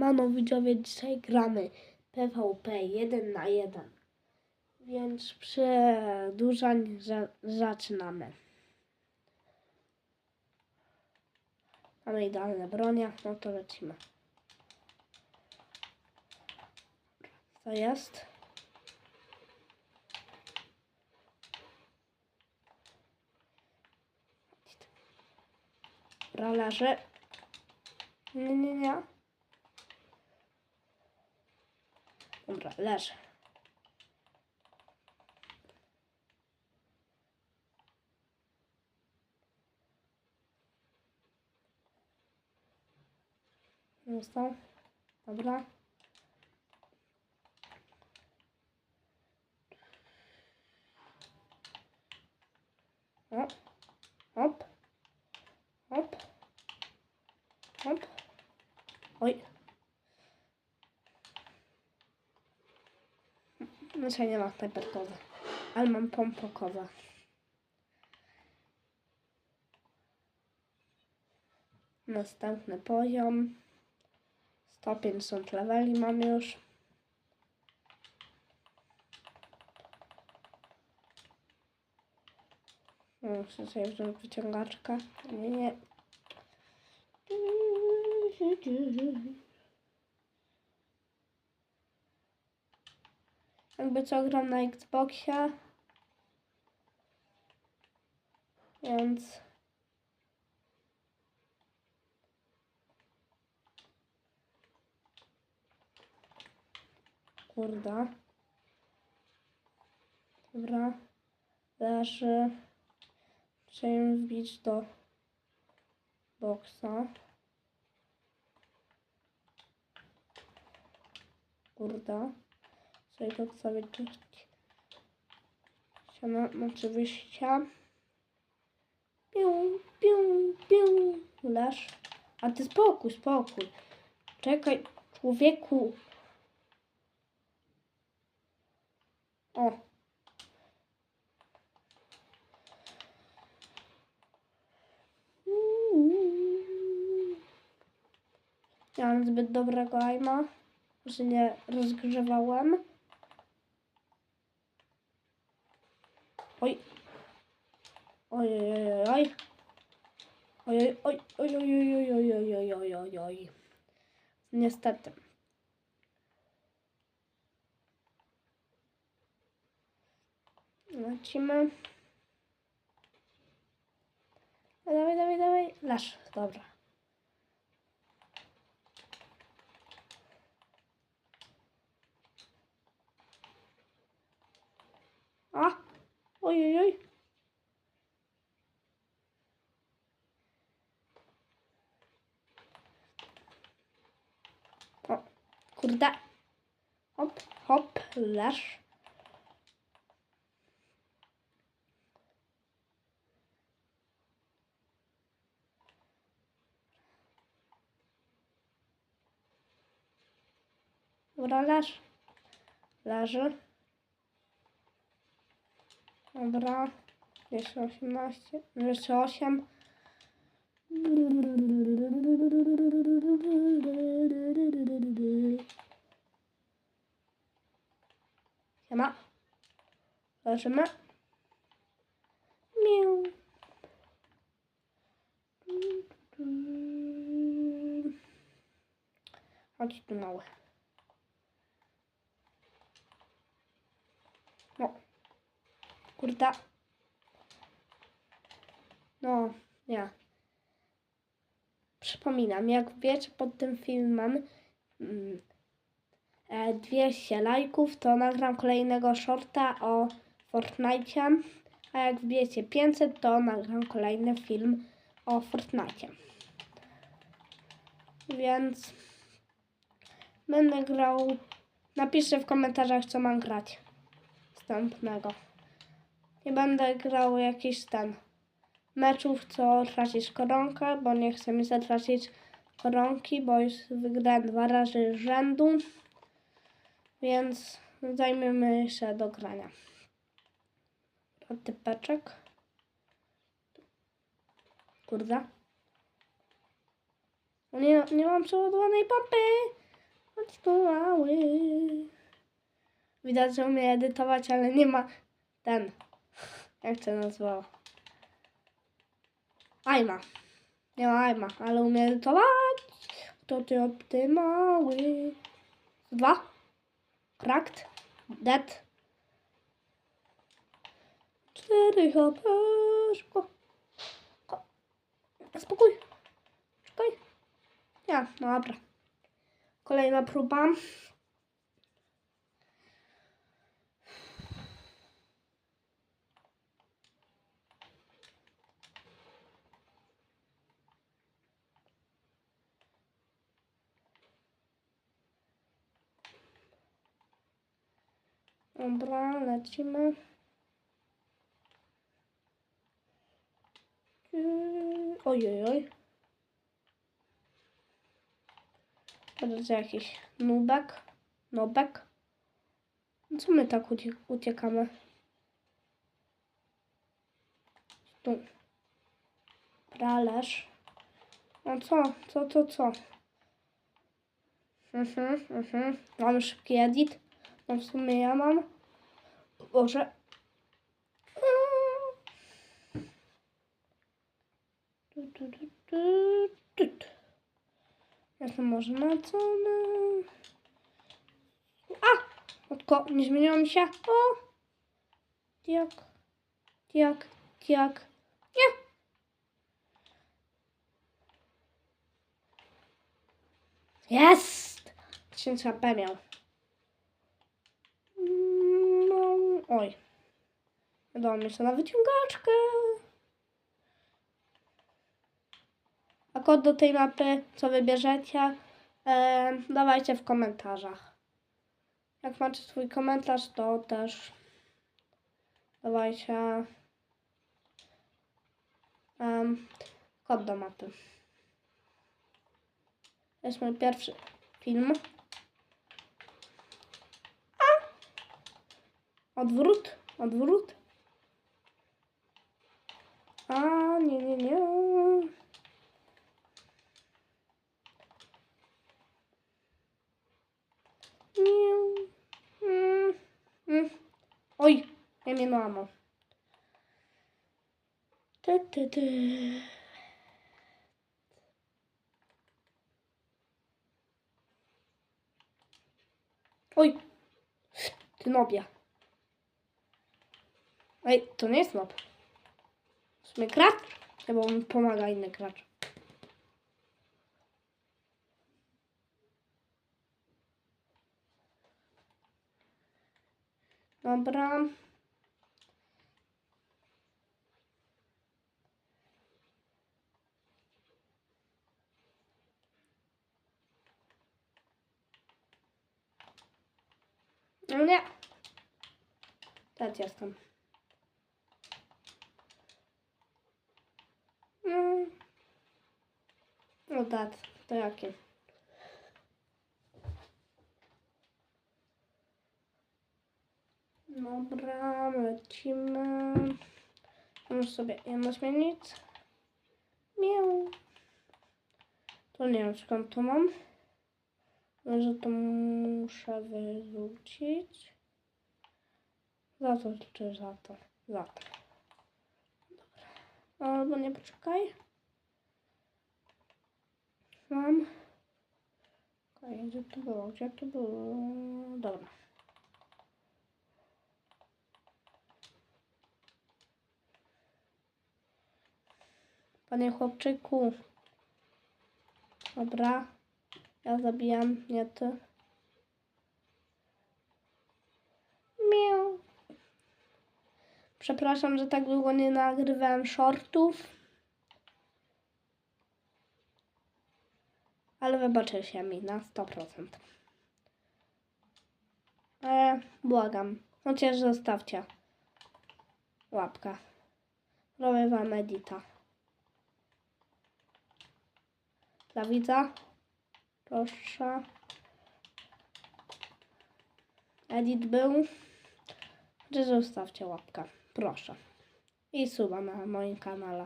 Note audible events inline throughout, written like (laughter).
Siemano widzowie, dzisiaj gramy PvP 1 na 1. Więc przedłużań za zaczynamy. Mamy idealne bronie, no to lecimy. Co jest? Leży. Nie, nie, nie. Dobra, leży. Został. Dobra. Hop. Hop. Hop. Oj. Znaczy nie ma snajperkowa, ale mam pompokowa. Następny poziom. 150 leveli mam już. Muszę sobie wziąć wyciągaczkę. Nie, nie. Jakby co gram na Xboxie. Więc Kurda. Dobra. Leży. Ją wbić do boksa. Kurda. Sobie to sobie tu Siano, znaczy wyjścia. Piu, piu, piu. Leż. A ty spokój, spokój. Czekaj, człowieku. O. Nie mam zbyt dobrego aima, że nie rozgrzewałem. Oj. Oj, oj, oj, oj. Oj, oj, oj, oj, oj, oj, oj, oj, oj, oj. Niestety. Lecimy. Dawaj, dawaj, dawaj. Lasz, dobra. A! Oj, oj, oj. O, kurde. Hop, hop, lasz. Dobra, leż. Leży. Dobra. Jeszcze 18. Jeszcze 8. Leżymy. Miu. Chodź tu mały. No. Kurda. No, nie. Przypominam, jak wiecie pod tym filmem mm, e, 200 lajków, to nagram kolejnego shorta o Fortnite. A jak wbijecie 500, to nagram kolejny film o Fortnite. Więc będę grał. Napiszcie w komentarzach, co mam grać następnego. Nie będę grał jakiś ten meczów, co tracisz koronkę, bo nie chcę mi zatracić koronki, bo już wygrałem dwa razy rzędu. Więc zajmiemy się do grania. Typeczek. Kurde. Nie, nie mam przeładowanej pompy. Mały. Widać, że umie edytować, ale nie ma ten. Jak to nazywało? Aima. Nie ma Aima, ale umie edytować. To ty optymały. Dwa. Krakt. Dead. Cztery HP. Szybko. Ko- Spokój. Czekaj. Ja, no dobra. Kolejna próba. Dobra, lecimy. Yy, Ojej, oj. Teraz jakiś nubek. Nobek. No Co my tak ucie uciekamy? Tu. Pralerz. No co? Co, co, co? Mhm, mhm. Mamy szybki edit. No w sumie ja mam. Boże. Tu, tu, tu, tu, tu, tu. Jestem może nacony. A! Tylko nie zmieniło mi się. O! Jak? Jak? Jak? Nie! Jest! 1000 HP miał. Mm, No, oj. Mi się na wyciągaczkę. A kod do tej mapy, co wybierzecie, e, dawajcie w komentarzach. Jak macie swój komentarz, to też dawajcie em, kod do mapy. To jest mój pierwszy film. Odwrót, odwrót. A, nie, nie, nie. Miau. Mm, mm. Oj, ja mnie mamo. Oj, ty nobie. Ej, to nie jest nob. W sumie gracz? Chyba on pomaga inny gracz. Dobra. No nie. Teraz jestem. Mm. No tak, to jakie? Dobra, lecimy. Muszę sobie jedno zmienić. Miau. To nie wiem skąd to mam. Może to muszę wyrzucić. Za to czy za to? Za to. Dobra. Albo nie poczekaj. Mam. Okej, gdzie to było? Gdzie to było? Dobra. Panie chłopczyku. Dobra. Ja zabijam, nie ty. Miau. Przepraszam, że tak długo nie nagrywałem shortów. Ale wybaczycie mi na 100%. E, błagam. Chociaż zostawcie łapkę. Robię wam edita. Dla widza. Proszę. Edit był. Że zostawcie łapkę. Proszę. I suba na moim kanale.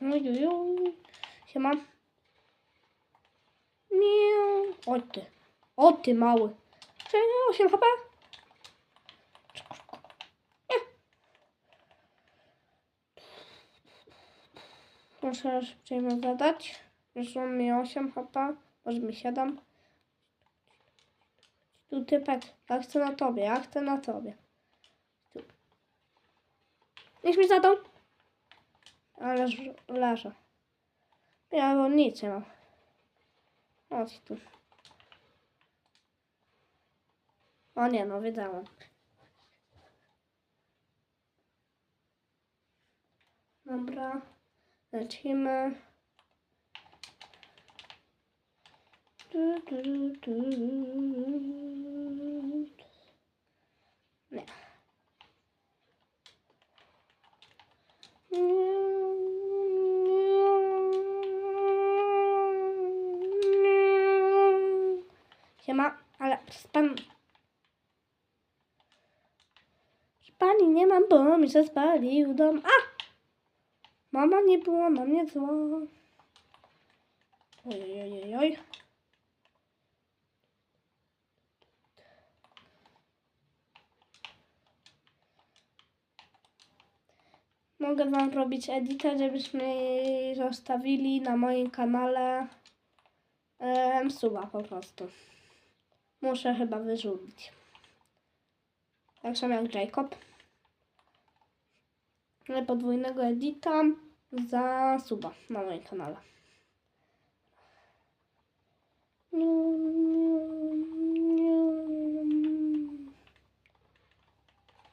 Ojuju. Siema. Miau. O ty. O ty mały. Czy 8 HP? Muszę szybciej mu zadać. Już on mi 8 HP. Może mi 7. Tu typek. Ja chcę na tobie. Ja chcę na tobie. Tu. Niech mi zadał. Ale leżę. Ja go nic nie mam. Chodź tu. O nie, no wiedziałam. Dobra. Lecimy. Nie. Siema, ale span... Pani nie mam, bo mi się spalił dom. A! Mama nie była na mnie zła. Oj, oj, oj. Mogę wam robić edita, żebyśmy zostawili na moim kanale em, suba po prostu. Muszę chyba wyrzucić. Tak samo jak Jacob. Ale podwójnego edita za suba na moim kanale.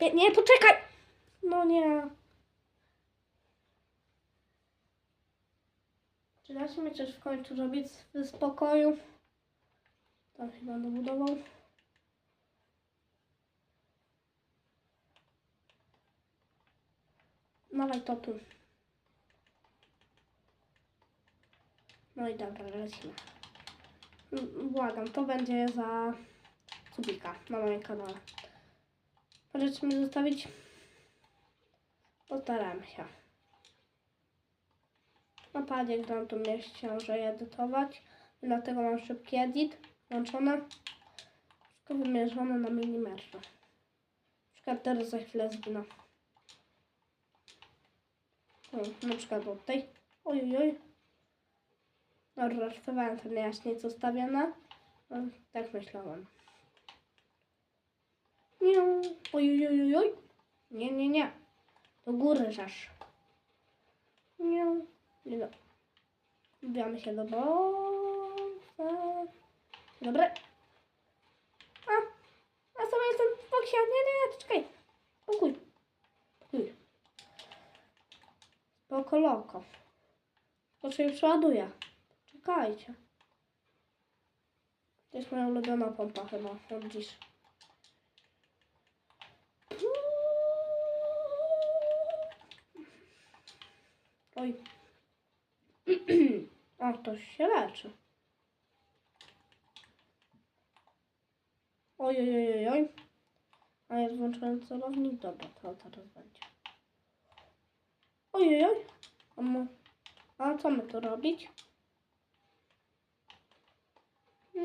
Nie, nie, poczekaj! No nie. Czy da się mi coś w końcu robić w spokoju? Tam się będę budował. Dawaj to tu. No i dobra, lecimy. Mm, Błagam, to będzie za subika na moim kanale. Możecie mi zostawić? Postaram się. Na padzie gram tu mnie książę edytować, dlatego mam szybki edit włączony. Wszystko wymierzone na milimetrze. Na przykład teraz za chwilę zginę. O, na przykład od tej. Oj, oj, oj. Dobra, rysowałem ten jaśniec ustawione. No, tak myślałam. Nie. Oj, oj, oj, oj. Nie, nie, nie. Do góry żasz. Nie. Nie no. Wbijamy się do bossa. Dobre. A, a sobie jestem w boksie. Nie, nie, nie, czekaj. Pokój. Pokój. Spoko loko. To się już ładuje. Czekajcie. To jest moja ulubiona pompa chyba od dziś. Oj. (clears throat) O, to się leczy. Oj, oj, oj, oj. A jest włączony celownik? Dobra, to teraz będzie. Oj, oj, oj. A, a co my tu robić? To?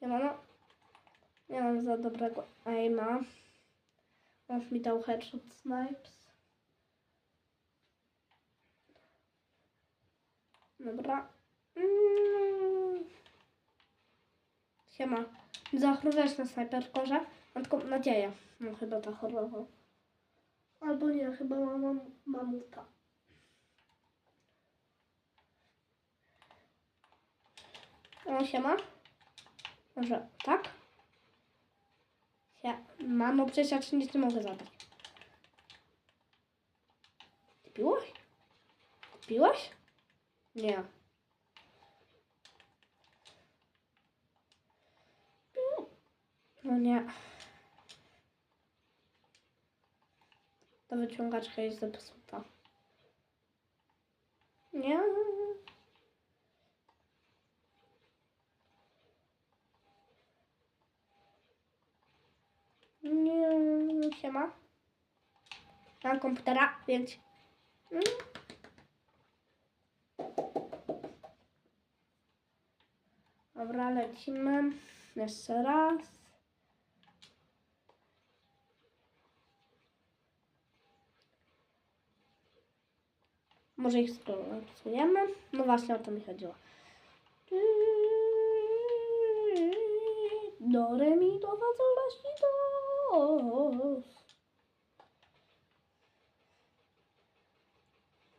Siemano. Nie mam za dobrego aima. Masz mi dał headshot snipes. Dobra. Mm. Siema. Zachorować na snajperkorze. Mam tylko nadzieję. No chyba zachorował. Albo nie, chyba mam mamuta. O, siema. Może tak? Ja, mamo, przecież ja ci nic nie mogę zadać. Ty piłaś? Ty piłaś? Nie. No nie. Ta wyciągaczka jest zepsuta. Nie. Nie, się ma. Mam komputera, więc... Mm. Dobra, lecimy. Jeszcze raz. Może ich skolorujemy? No właśnie o to mi chodziło. Do, re, mi, do, fa, sol, la, si, do.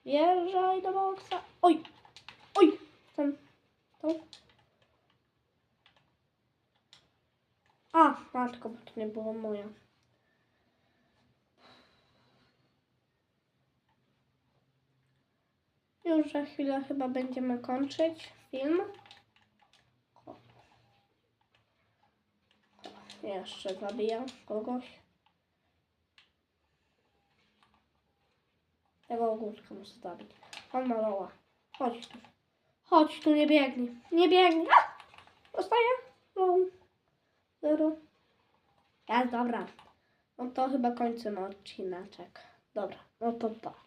Wjeżdżaj do boksa. Oj! Oj! Ten. To. A, matko, bo to nie było moje. Już za chwilę chyba będziemy kończyć film. Jeszcze zabijam kogoś. Tego ogórka muszę zabić. On maloła. Chodź tu. Chodź tu, nie biegnij. Nie biegnij. A! No. Zero. Jest, dobra. No to chyba kończymy odcineczek. Dobra, no to pa.